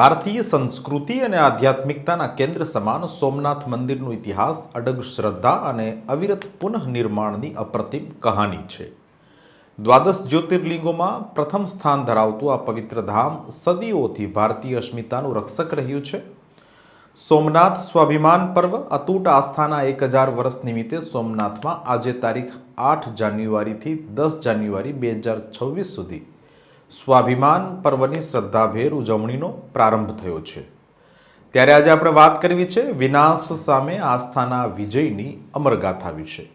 ભારતીય સંસ્કૃતિ અને આધ્યાત્મિકતાના કેન્દ્ર સમાન સોમનાથ મંદિરનો ઇતિહાસ, અડગ શ્રદ્ધા અને અવિરત પુનઃનિર્માણની અપ્રતિમ કહાની છે. દ્વાદશ જ્યોતિર્લિંગોમાં પ્રથમ સ્થાન ધરાવતું આ પવિત્ર ધામ સદીઓથી ભારતીય અસ્મિતાનું રક્ષક રહ્યું છે. સોમનાથ સ્વાભિમાન પર્વ અતૂટ આસ્થાના એક હજાર વર્ષ નિમિત્તે સોમનાથમાં આજે તારીખ આઠ જાન્યુઆરીથી દસ જાન્યુઆરી બે હજાર છવ્વીસ સુધી સ્વાભિમાન પર્વની શ્રદ્ધાભેર ઉજવણીનો પ્રારંભ થયો છે. ત્યારે આજે આપણે વાત કરવી છે વિનાશ સામે આસ્થાના વિજયની અમરગાથા વિશે.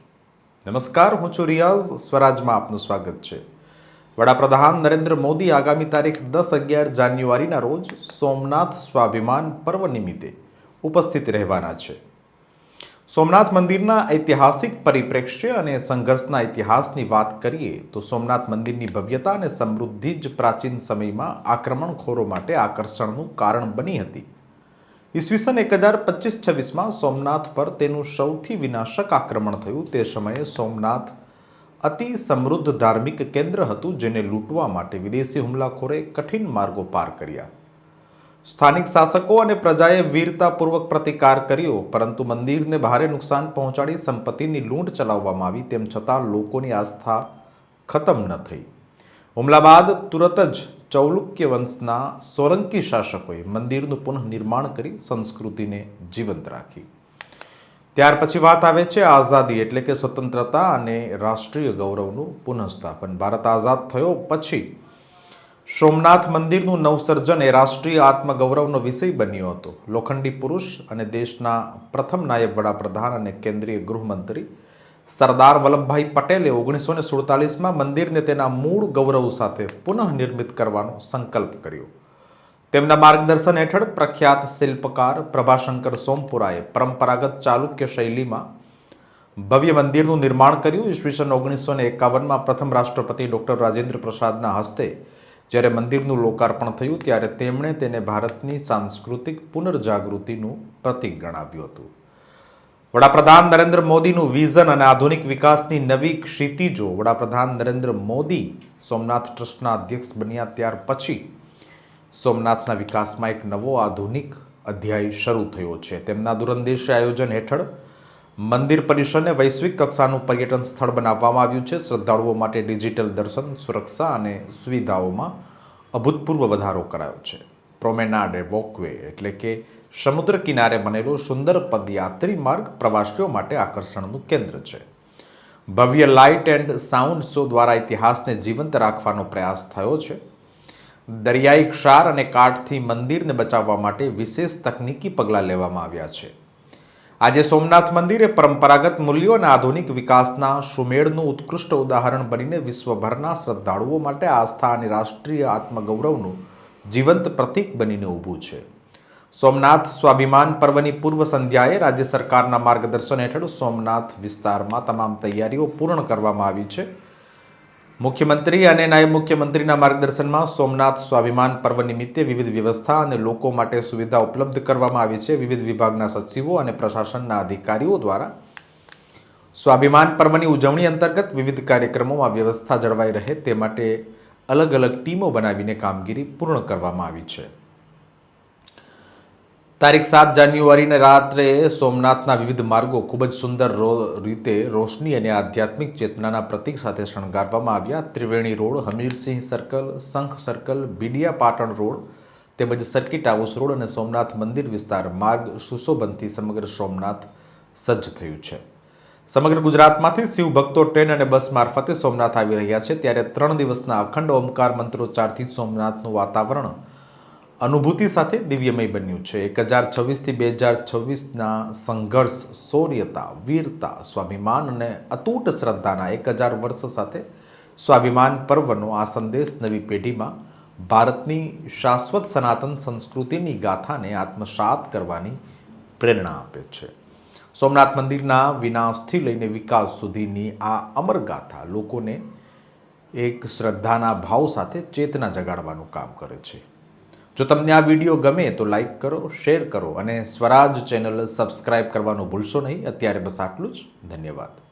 નમસ્કાર, હું છું રિયાઝ. સ્વરાજમાં આપનું સ્વાગત છે. વડાપ્રધાન નરેન્દ્ર મોદી આગામી તારીખ દસ અગિયાર જાન્યુઆરીના રોજ સોમનાથ સ્વાભિમાન પર્વ નિમિત્તે ઉપસ્થિત રહેવાના છે. સોમનાથ મંદિરના ઐતિહાસિક પરિપ્રેક્ષ્ય અને સંઘર્ષના ઇતિહાસની વાત કરીએ તો સોમનાથ મંદિરની ભવ્યતા અને સમૃદ્ધિ જ પ્રાચીન સમયમાં આક્રમણખોરો માટે આકર્ષણનું કારણ બની હતી. ઈસવીસન એક હજાર પચીસ છવ્વીસમાં સોમનાથ પર તેનું સૌથી વિનાશક આક્રમણ થયું. તે સમયે સોમનાથ અતિ સમૃદ્ધ ધાર્મિક કેન્દ્ર હતું, જેને લૂંટવા માટે વિદેશી હુમલાખોરે કઠિન માર્ગો પાર કર્યા. સ્થાનિક શાસકો અને પ્રજાએ વીરતાપૂર્વક પ્રતિકાર કર્યો, પરંતુ મંદિરને ભારે નુકસાન પહોંચાડી સંપત્તિની લૂંટ ચલાવવામાં આવી, તેમ છતાં લોકોની આસ્થા ખતમ ન થઈ. હુમલા બાદ તુરત જ ચૌલુક્ય વંશના સોલંકી શાસકોએ મંદિરનું પુનઃનિર્માણ કરી સંસ્કૃતિને જીવંત રાખી. ત્યાર પછી વાત આવે છે આઝાદી એટલે કે સ્વતંત્રતા અને રાષ્ટ્રીય ગૌરવનું પુનઃસ્થાપન. ભારત આઝાદ થયો પછી સોમનાથ મંદિરનું નવસર્જન એ રાષ્ટ્રીય આત્મગૌરવનો વિષય બન્યો હતો. લોખંડી પુરુષ અને દેશના પ્રથમ નાયબ વડાપ્રધાન અને કેન્દ્રીય ગૃહમંત્રી સરદાર વલ્લભભાઈ પટેલે ઓગણીસો ને સુડતાલીસમાં મંદિરને તેના મૂળ ગૌરવ સાથે પુનઃનિર્મિત કરવાનો સંકલ્પ કર્યો. તેમના માર્ગદર્શન હેઠળ પ્રખ્યાત શિલ્પકાર પ્રભાશંકર સોમપુરાએ પરંપરાગત ચાલુક્ય શૈલીમાં ભવ્ય મંદિરનું નિર્માણ કર્યું. ઈસવીસન ઓગણીસો ને એકાવનમાં પ્રથમ રાષ્ટ્રપતિ ડૉક્ટર રાજેન્દ્ર પ્રસાદના હસ્તે જ્યારે મંદિરનું લોકાર્પણ થયું ત્યારે તેમણે તેને ભારતની સાંસ્કૃતિક પુનર્જાગૃતિનું પ્રતીક ગણાવ્યું હતું. વડાપ્રધાન નરેન્દ્ર મોદીનું વિઝન અને આધુનિક વિકાસની નવી ક્ષિતિજો વડાપ્રધાન નરેન્દ્ર મોદી સોમનાથ ટ્રસ્ટના અધ્યક્ષ બન્યા ત્યાર પછી સોમનાથના વિકાસમાં એક નવો આધુનિક અધ્યાય શરૂ થયો છે. તેમના દૂરંદેશી આયોજન હેઠળ મંદિર પરિસરને વૈશ્વિક કક્ષાનું પર્યટન સ્થળ બનાવવામાં આવ્યું છે. શ્રદ્ધાળુઓ માટે ડિજિટલ દર્શન, સુરક્ષા અને સુવિધાઓમાં અભૂતપૂર્વ વધારો કરાયો છે. પ્રોમેનાડે વોકવે એટલે કે સમુદ્ર કિનારે બનેલો સુંદર પદયાત્રી માર્ગ પ્રવાસીઓ માટે આકર્ષણનું કેન્દ્ર છે. ભવ્ય લાઇટ એન્ડ સાઉન્ડ શો દ્વારા ઇતિહાસને જીવંત રાખવાનો પ્રયાસ થયો છે. દરિયાઈ ક્ષાર અને કાઠથી મંદિરને બચાવવા માટે વિશેષ તકનીકી પગલાં લેવામાં આવ્યા છે. આજે સોમનાથ મંદિર પરંપરાગત મૂલ્યો અને આધુનિક વિકાસના સુમેળનું ઉત્કૃષ્ટ ઉદાહરણ બનીને વિશ્વભરના શ્રદ્ધાળુઓ માટે આસ્થા અને રાષ્ટ્રીય આત્મગૌરવનું જીવંત પ્રતીક બનીને ઊભું છે. સોમનાથ સ્વાભિમાન પર્વની પૂર્વ સંધ્યાએ રાજ્ય સરકારના માર્ગદર્શન હેઠળ સોમનાથ વિસ્તારમાં તમામ તૈયારીઓ પૂર્ણ કરવામાં આવી છે. મુખ્યમંત્રી અને નાયબ મુખ્યમંત્રીના માર્ગદર્શનમાં સોમનાથ સ્વાભિમાન પર્વ નિમિત્તે વિવિધ વ્યવસ્થા અને લોકો માટે સુવિધા ઉપલબ્ધ કરવામાં આવી છે. વિવિધ વિભાગના સચિવો અને પ્રશાસનના અધિકારીઓ દ્વારા સ્વાભિમાન પર્વની ઉજવણી અંતર્ગત વિવિધ કાર્યક્રમોમાં વ્યવસ્થા જળવાઈ રહે તે માટે અલગ અલગ ટીમો બનાવીને કામગીરી પૂર્ણ કરવામાં આવી છે. તારીખ સાત જાન્યુઆરીને રાત્રે સોમનાથના વિવિધ માર્ગો ખૂબ જ સુંદર રીતે રોશની અને આધ્યાત્મિક ચેતનાના પ્રતીક સાથે શણગારવામાં આવ્યા. Triveni road, Hamirsinh circle Shankh circle Bidiya Patan road તેમજ સર્કિટ હાઉસ રોડ અને સોમનાથ મંદિર વિસ્તાર માર્ગ સુશોભનથી સમગ્ર સોમનાથ સજ્જ થયું છે. સમગ્ર ગુજરાતમાંથી શિવ ભક્તો ટ્રેન અને બસ મારફતે સોમનાથ આવી રહ્યા છે. ત્યારે ત્રણ દિવસના અખંડ ઓમકાર મંત્રોચ્ચારથી સોમનાથનું વાતાવરણ અનુભૂતિ સાથે દિવ્યમય બન્યું છે. એક હજાર છવ્વીસથી બે હજાર છવ્વીસના સંઘર્ષ, શૌર્યતા, વીરતા, સ્વાભિમાન અને અતૂટ શ્રદ્ધાના એક હજાર વર્ષ સાથે સ્વાભિમાન પર્વનો આ સંદેશ નવી પેઢીમાં ભારતની શાશ્વત સનાતન સંસ્કૃતિની ગાથાને આત્મસાત કરવાની પ્રેરણા આપે છે. સોમનાથ મંદિરના વિનાશથી લઈને વિકાસ સુધીની આ અમર ગાથા લોકોને એક શ્રદ્ધાના ભાવ સાથે ચેતના જગાડવાનું કામ કરે છે. જો તમને આ વીડિયો ગમે તો લાઈક કરો શેર કરો અને સ્વરાજ ચેનલ સબસ્ક્રાઇબ કરવાનું ભૂલશો નહીં. અત્યારે બસ આટલું જ. ધન્યવાદ.